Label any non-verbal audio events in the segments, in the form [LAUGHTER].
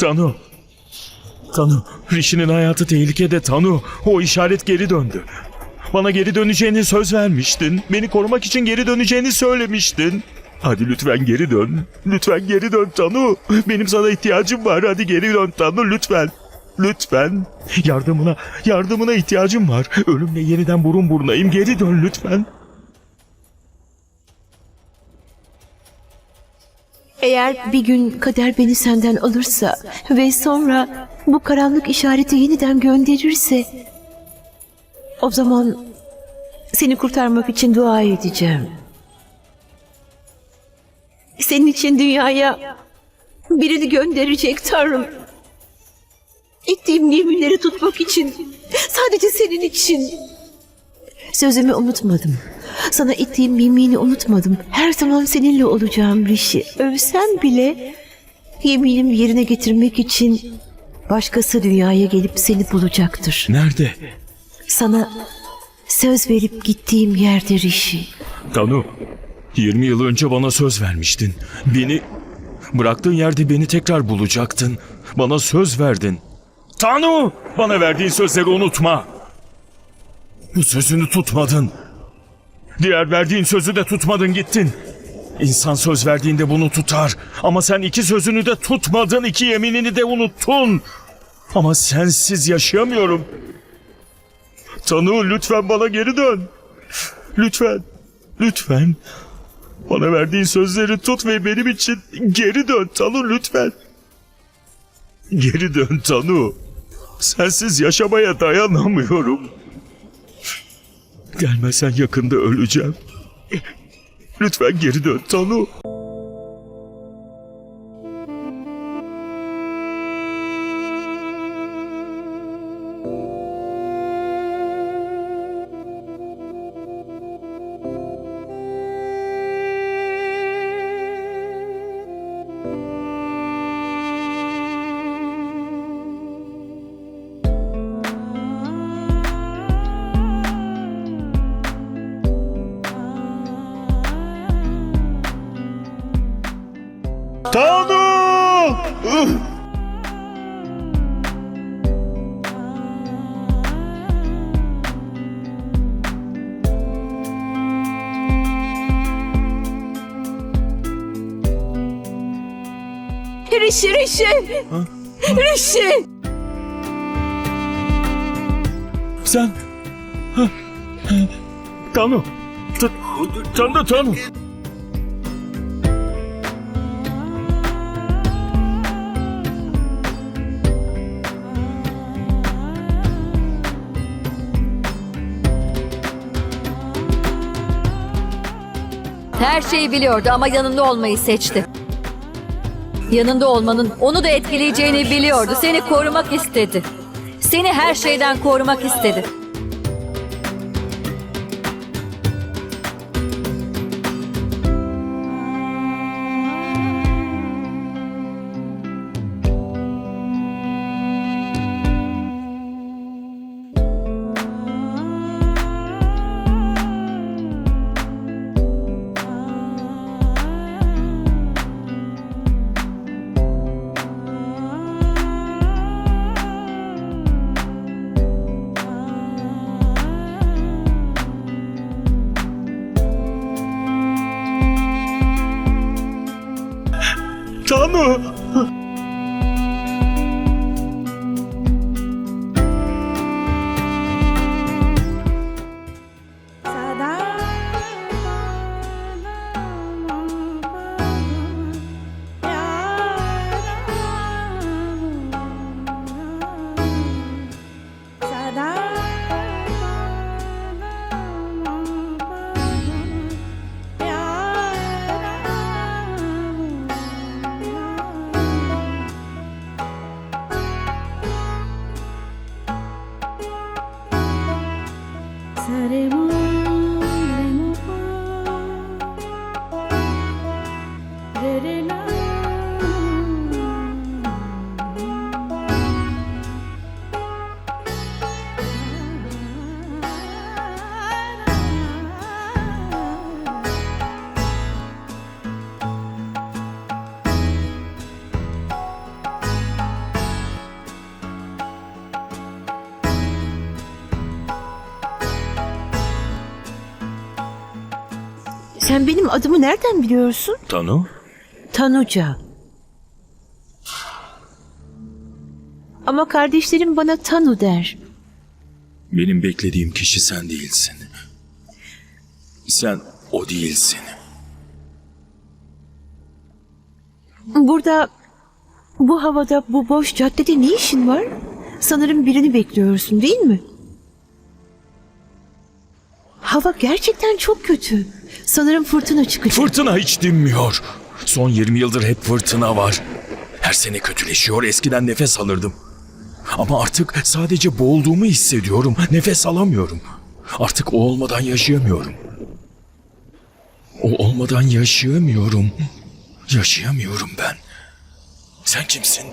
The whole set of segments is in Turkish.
Tanu. Tanu, Rishi'nin hayatı tehlikede Tanu. O işaret geri döndü. Bana geri döneceğini söz vermiştin. Beni korumak için geri döneceğini söylemiştin. Hadi lütfen geri dön. Lütfen geri dön Tanu. Benim sana ihtiyacım var. Hadi geri dön Tanu lütfen. Lütfen. Yardımına, yardımına ihtiyacım var. Ölümle yeniden burun burunayım. Geri dön lütfen. Eğer bir gün kader beni senden alırsa ve sonra bu karanlık işareti yeniden gönderirse o zaman seni kurtarmak için dua edeceğim. Senin için dünyaya birini gönderecek Tanrım. Ettiğim yeminleri tutmak için, sadece senin için. Sözümü unutmadım. Sana ettiğim yemini unutmadım. Her zaman seninle olacağım Rişi. Ölsem bile yeminimi yerine getirmek için başkası dünyaya gelip seni bulacaktır. Nerede? Sana söz verip gittiğim yerde Rişi. Tanu, 20 yıl önce bana söz vermiştin. Beni bıraktığın yerde beni tekrar bulacaktın. Bana söz verdin. Tanu, bana verdiğin sözleri unutma. Bu sözünü tutmadın. Diğer verdiğin sözü de tutmadın gittin. İnsan söz verdiğinde bunu tutar. Ama sen iki sözünü de tutmadın, iki yeminini de unuttun. Ama sensiz yaşayamıyorum. Tanu lütfen bana geri dön. Lütfen. Lütfen. Bana verdiğin sözleri tut ve benim için geri dön Tanu lütfen. Geri dön Tanu. Sensiz yaşamaya dayanamıyorum. Gelmezsen yakında öleceğim. Lütfen geri dön Tanu. Tanu! Rişi, Rişi! Rişi! Sen... Tanu! Tanu, Tanu! Her şeyi biliyordu ama yanında olmayı seçti. Yanında olmanın onu da etkileyeceğini biliyordu. Seni korumak istedi. Seni her şeyden korumak istedi. Sen benim adımı nereden biliyorsun? Tanu? Tanuca. Ama kardeşlerim bana Tanu der. Benim beklediğim kişi sen değilsin. Sen o değilsin. Burada bu havada bu boş caddede ne işin var? Sanırım birini bekliyorsun değil mi? Hava gerçekten çok kötü. Sanırım fırtına çıkacak. Fırtına hiç dinmiyor. Son 20 yıldır hep fırtına var. Her sene kötüleşiyor. Eskiden nefes alırdım. Ama artık sadece boğulduğumu hissediyorum. Nefes alamıyorum. Artık o olmadan yaşayamıyorum. O olmadan yaşayamıyorum. Yaşayamıyorum ben. Sen kimsin?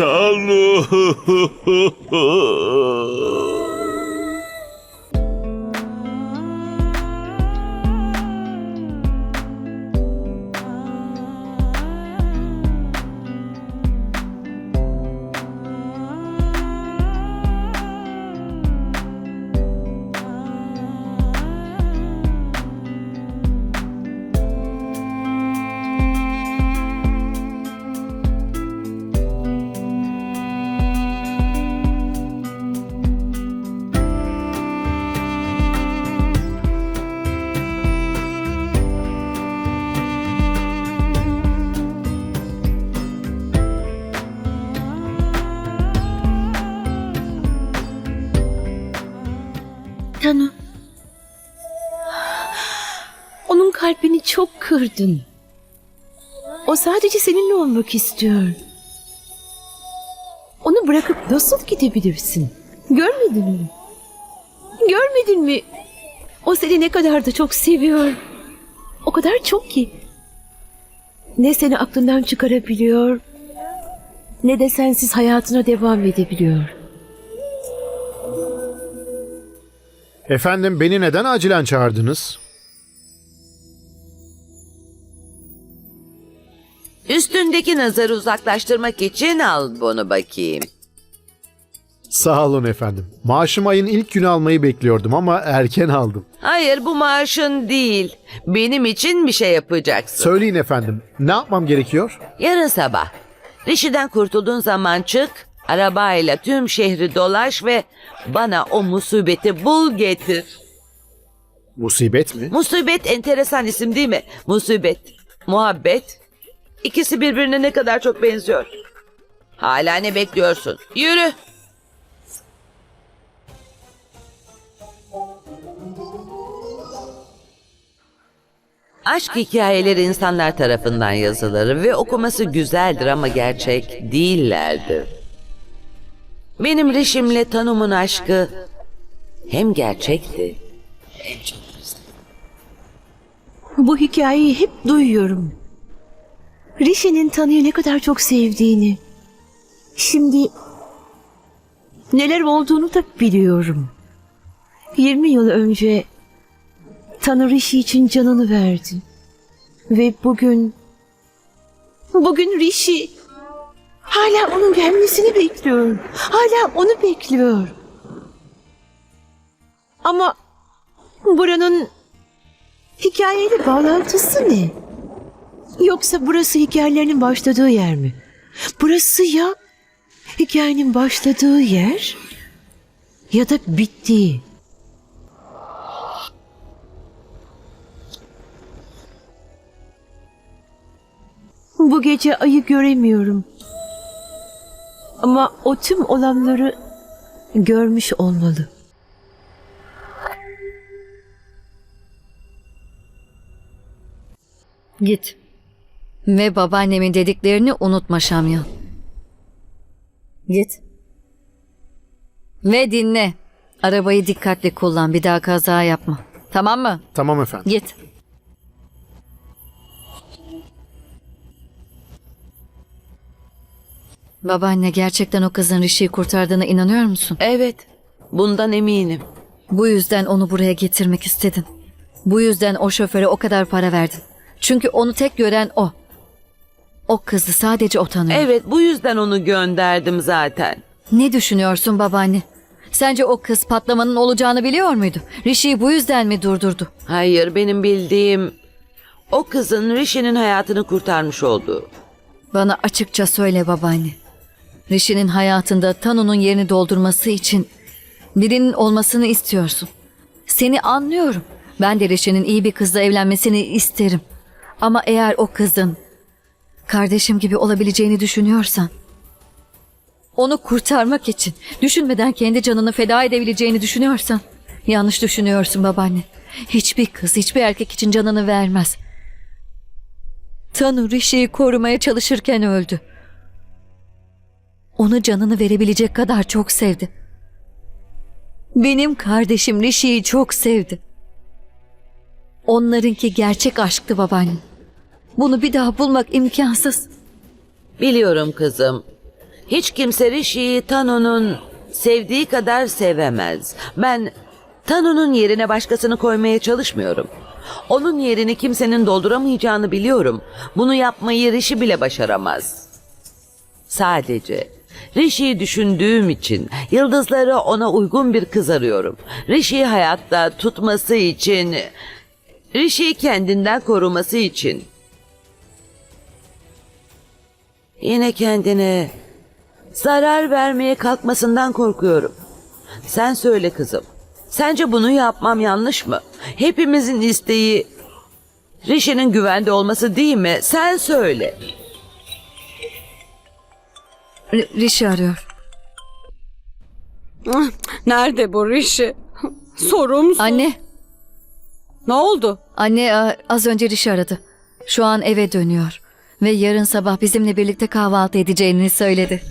Tanrı. [LAUGHS] kırdın. O sadece seninle olmak istiyor. Onu bırakıp nasıl gidebilirsin? Görmedin mi? Görmedin mi? O seni ne kadar da çok seviyor. O kadar çok ki. Ne seni aklından çıkarabiliyor, ne de sensiz hayatına devam edebiliyor. Efendim beni neden acilen çağırdınız? Üstündeki nazarı uzaklaştırmak için al bunu bakayım. Sağ olun efendim. Maaşım ayın ilk günü almayı bekliyordum ama erken aldım. Hayır bu maaşın değil. Benim için bir şey yapacaksın. Söyleyin efendim. Ne yapmam gerekiyor? Yarın sabah. Rişi'den kurtulduğun zaman çık. Arabayla tüm şehri dolaş ve bana o musibeti bul getir. Musibet mi? Musibet enteresan isim değil mi? Musibet, muhabbet. İkisi birbirine ne kadar çok benziyor. Hala ne bekliyorsun? Yürü. Aşk hikayeleri insanlar tarafından yazılır ve okuması güzeldir ama gerçek değillerdir. Benim Rişim'le Tanum'un aşkı hem gerçekti hem çok Bu hikayeyi hep duyuyorum. Rishi'nin Tanı'yı ne kadar çok sevdiğini. Şimdi neler olduğunu da biliyorum. 20 yıl önce Tanı Rishi için canını verdi. Ve bugün bugün Rishi hala onun gelmesini bekliyor. Hala onu bekliyor. Ama buranın Hikayeyle bağlantısı ne? Yoksa burası hikayelerinin başladığı yer mi? Burası ya hikayenin başladığı yer ya da bittiği. Bu gece ayı göremiyorum. Ama o tüm olanları görmüş olmalı. Git. Ve babaannemin dediklerini unutma Şamyan. Git. Ve dinle. Arabayı dikkatli kullan. Bir daha kaza yapma. Tamam mı? Tamam efendim. Git. Babaanne gerçekten o kızın Rishi'yi kurtardığına inanıyor musun? Evet, bundan eminim. Bu yüzden onu buraya getirmek istedin. Bu yüzden o şoföre o kadar para verdin. Çünkü onu tek gören o. O kızı sadece o tanıyor. Evet, bu yüzden onu gönderdim zaten. Ne düşünüyorsun babaanne? Sence o kız patlamanın olacağını biliyor muydu? Rishi'yi bu yüzden mi durdurdu? Hayır, benim bildiğim o kızın Rishi'nin hayatını kurtarmış olduğu. Bana açıkça söyle babaanne. Rishi'nin hayatında Tanu'nun yerini doldurması için birinin olmasını istiyorsun. Seni anlıyorum. Ben de Rishi'nin iyi bir kızla evlenmesini isterim. Ama eğer o kızın kardeşim gibi olabileceğini düşünüyorsan onu kurtarmak için düşünmeden kendi canını feda edebileceğini düşünüyorsan yanlış düşünüyorsun babaanne. Hiçbir kız hiçbir erkek için canını vermez. Tanu Rishi'yi korumaya çalışırken öldü. Onu canını verebilecek kadar çok sevdi. Benim kardeşim Rishi'yi çok sevdi. Onlarınki gerçek aşktı babaanne. Bunu bir daha bulmak imkansız. Biliyorum kızım. Hiç kimse Rishi'yi Tanu'nun sevdiği kadar sevemez. Ben Tanu'nun yerine başkasını koymaya çalışmıyorum. Onun yerini kimsenin dolduramayacağını biliyorum. Bunu yapmayı Rishi bile başaramaz. Sadece Rishi'yi düşündüğüm için yıldızları ona uygun bir kız arıyorum. Rishi'yi hayatta tutması için, Rishi'yi kendinden koruması için Yine kendine zarar vermeye kalkmasından korkuyorum. Sen söyle kızım. Sence bunu yapmam yanlış mı? Hepimizin isteği Rishi'nin güvende olması değil mi? Sen söyle. R- Rishi arıyor. Ah, Nerede bu Rişi? Sorumsuz. Anne, Ne oldu? anne e, az önce Rishi aradı. Şu an eve dönüyor. Ve yarın sabah bizimle birlikte kahvaltı edeceğini söyledi.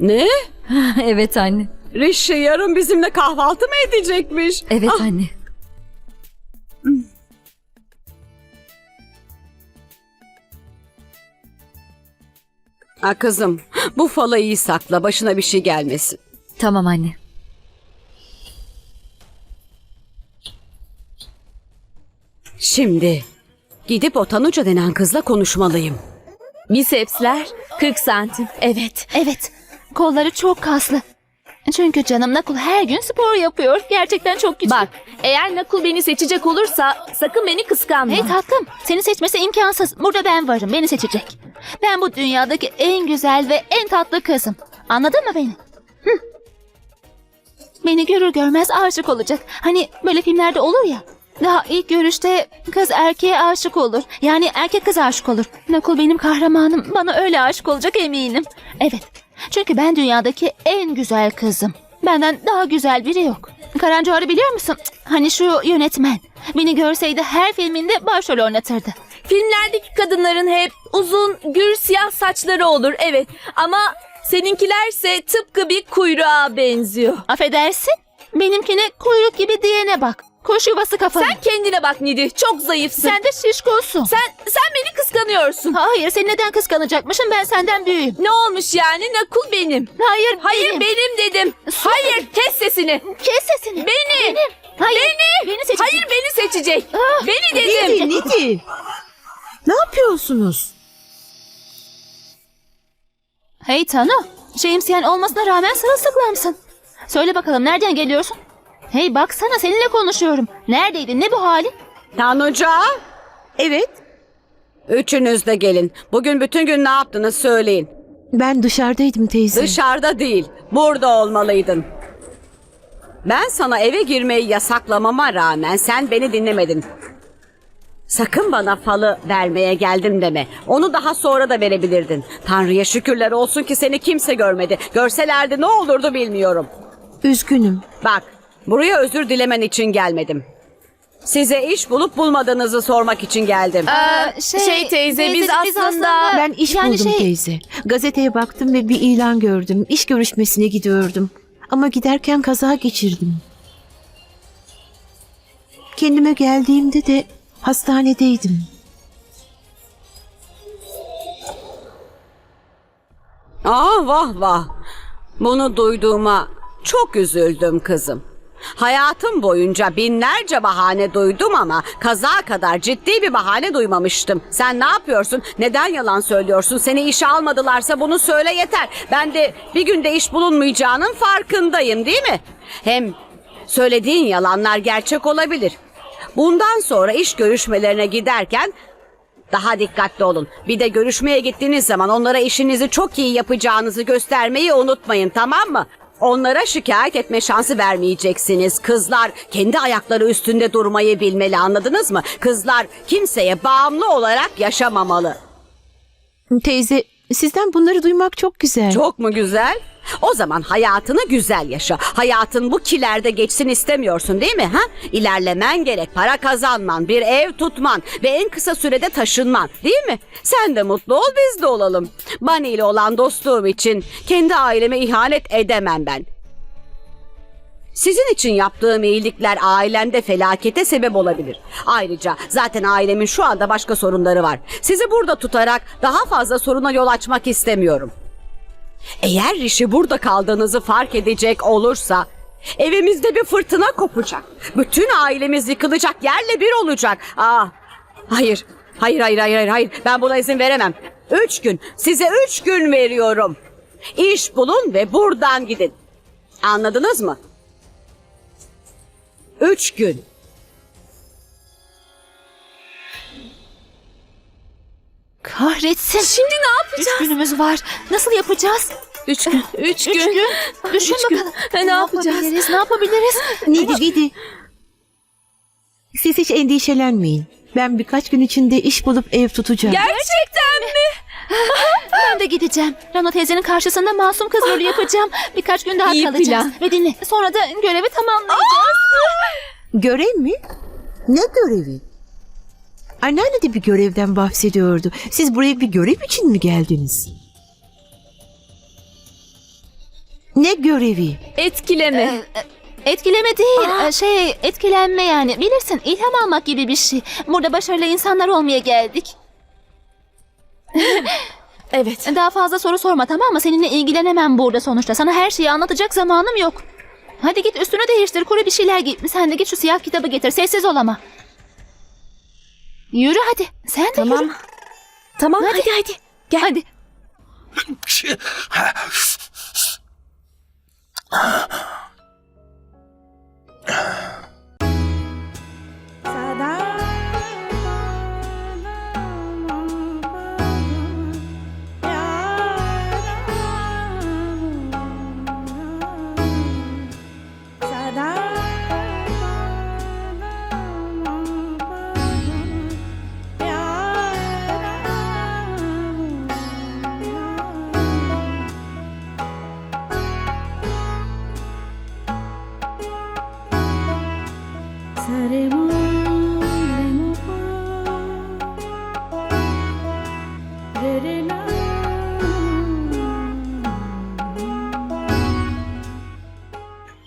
Ne? [LAUGHS] evet anne. Rişi yarın bizimle kahvaltı mı edecekmiş? Evet Ah, anne. ah, kızım bu falı iyi sakla başına bir şey gelmesin. Tamam anne. Şimdi gidip o Tanuca denen kızla konuşmalıyım. Bisepsler 40 santim. Evet. Evet. Kolları çok kaslı. Çünkü canım Nakul her gün spor yapıyor. Gerçekten çok güçlü. Bak eğer Nakul beni seçecek olursa sakın beni kıskanma. Hey tatlım, seni seçmesi imkansız. Burada ben varım, beni seçecek. Ben bu dünyadaki en güzel ve en tatlı kızım. Anladın mı beni? Hı. Beni görür görmez aşık olacak. Hani böyle filmlerde olur ya. Daha ilk görüşte kız erkeğe aşık olur. Yani erkek kız aşık olur. Nakul benim kahramanım. Bana öyle aşık olacak eminim. Evet. Çünkü ben dünyadaki en güzel kızım. Benden daha güzel biri yok. Karan Johar'ı biliyor musun? Hani şu yönetmen. Beni görseydi her filminde başrol oynatırdı. Filmlerdeki kadınların hep uzun gür siyah saçları olur evet. Ama seninkilerse tıpkı bir kuyruğa benziyor. Affedersin. Benimkine kuyruk gibi diyene bak. Kuş yuvası kafalı. Sen kendine bak Nidi çok zayıfsın. Sen de şişkosun. sen, sen beni kıskanıyorsun. Hayır seni neden kıskanacakmışım ben senden büyüğüm. Ne olmuş yani Nakul benim. Hayır Hayır benim. benim dedim. Hayır kes sesini. Kes sesini. Beni. Benim. Hayır. Beni. Beni seçecek. Hayır beni seçecek. Ah, beni dedim. Nidi, Nidi. Ne yapıyorsunuz? Hey Tanu. Şemsiyen olmasına rağmen sırılsıklamsın. Söyle bakalım nereden geliyorsun? Hey baksana seninle konuşuyorum. Neredeydin ne bu halin? Tanuca Evet, üçünüz de gelin. Bugün bütün gün ne yaptınız söyleyin. ben dışarıdaydım teyze. Dışarıda değil burada olmalıydın. Ben sana eve girmeyi yasaklamama rağmen sen beni dinlemedin. Sakın bana falı vermeye geldim deme. Onu daha sonra da verebilirdin. Tanrı'ya şükürler olsun ki seni kimse görmedi. Görselerdi ne olurdu bilmiyorum. Üzgünüm. Bak, buraya özür dilemen için gelmedim. Size iş bulup bulmadığınızı sormak için geldim. Ee, şey teyze, biz aslında- Ben iş yani buldum şey- teyze. Gazeteye baktım ve bir ilan gördüm. İş görüşmesine gidiyordum. Ama giderken kaza geçirdim. Kendime geldiğimde de hastanedeydim. Ah vah vah. Bunu duyduğuma çok üzüldüm kızım. Hayatım boyunca binlerce bahane duydum ama kaza kadar ciddi bir bahane duymamıştım. Sen ne yapıyorsun? Neden yalan söylüyorsun? Seni işe almadılarsa bunu söyle yeter. Ben de bir günde iş bulunmayacağının farkındayım değil mi? Hem söylediğin yalanlar gerçek olabilir. Bundan sonra iş görüşmelerine giderken daha dikkatli olun. Bir de görüşmeye gittiğiniz zaman onlara işinizi çok iyi yapacağınızı göstermeyi unutmayın tamam mı? Onlara şikayet etme şansı vermeyeceksiniz. Kızlar kendi ayakları üstünde durmayı bilmeli anladınız mı? Kızlar kimseye bağımlı olarak yaşamamalı. Teyze, sizden bunları duymak çok güzel. Çok mu güzel? O zaman hayatını güzel yaşa. Hayatın bu kilerde geçsin istemiyorsun değil mi? Ha? İlerlemen gerek. Para kazanman, bir ev tutman ve en kısa sürede taşınman değil mi? Sen de mutlu ol biz de olalım. Bani ile olan dostluğum için kendi aileme ihanet edemem ben. Sizin için yaptığım iyilikler ailende felakete sebep olabilir. Ayrıca zaten ailemin şu anda başka sorunları var. Sizi burada tutarak daha fazla soruna yol açmak istemiyorum. Eğer Rişi burada kaldığınızı fark edecek olursa evimizde bir fırtına kopacak. Bütün ailemiz yıkılacak, yerle bir olacak. Ah, hayır, hayır, hayır, hayır, hayır, hayır. Ben buna izin veremem. Üç gün, size üç gün veriyorum. İş bulun ve buradan gidin. Anladınız mı? Üç gün. Kahretsin. Şimdi ne yapacağız? Üç günümüz var. Nasıl yapacağız? Üç gün. [LAUGHS] Üç gün. Üç gün. Düşün Üç gün. bakalım. E, ne yapacağız? yapabiliriz? Ne yapabiliriz? [LAUGHS] Nidi Vidi. Siz hiç endişelenmeyin. Ben birkaç gün içinde iş bulup ev tutacağım. Gerçekten mi? [LAUGHS] Ben de gideceğim. Rana teyzenin karşısında masum kız rolü yapacağım. Birkaç gün daha İyi kalacağız. plan. Ve dinle. Sonra da görevi tamamlayacağız. Görev mi? Ne görevi? Anneanne de bir görevden bahsediyordu. Siz buraya bir görev için mi geldiniz? Ne görevi? Etkileme. Etkileme değil. e, Şey etkilenme yani. Bilirsin ilham almak gibi bir şey. Burada başarılı insanlar olmaya geldik. [LAUGHS] evet. Daha fazla soru sorma tamam mı? Seninle ilgilenemem burada sonuçta. Sana her şeyi anlatacak zamanım yok. Hadi git üstünü değiştir. Kuru bir şeyler giy. Sen de git şu siyah kitabı getir. Sessiz ol ama. Yürü hadi. Sen de Tamam. yürü. Tamam Hadi. hadi hadi. Gel. Hadi. [LAUGHS]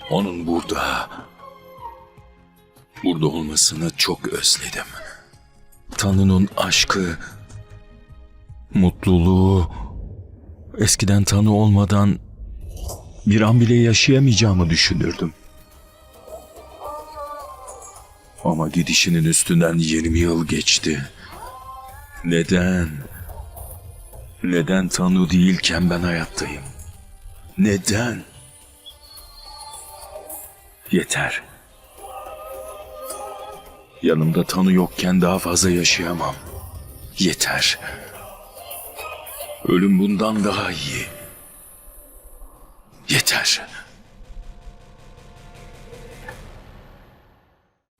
Onun burada. Burada olmasını çok özledim. Tanrı'nın aşkı, mutluluğu, eskiden Tanrı olmadan bir an bile yaşayamayacağımı düşünürdüm. Ama gidişinin üstünden 20 yıl geçti. Neden? Neden Tanrı değilken ben hayattayım? Neden? Yeter. Yanımda Tanı yokken daha fazla yaşayamam. Yeter. Ölüm bundan daha iyi. Yeter.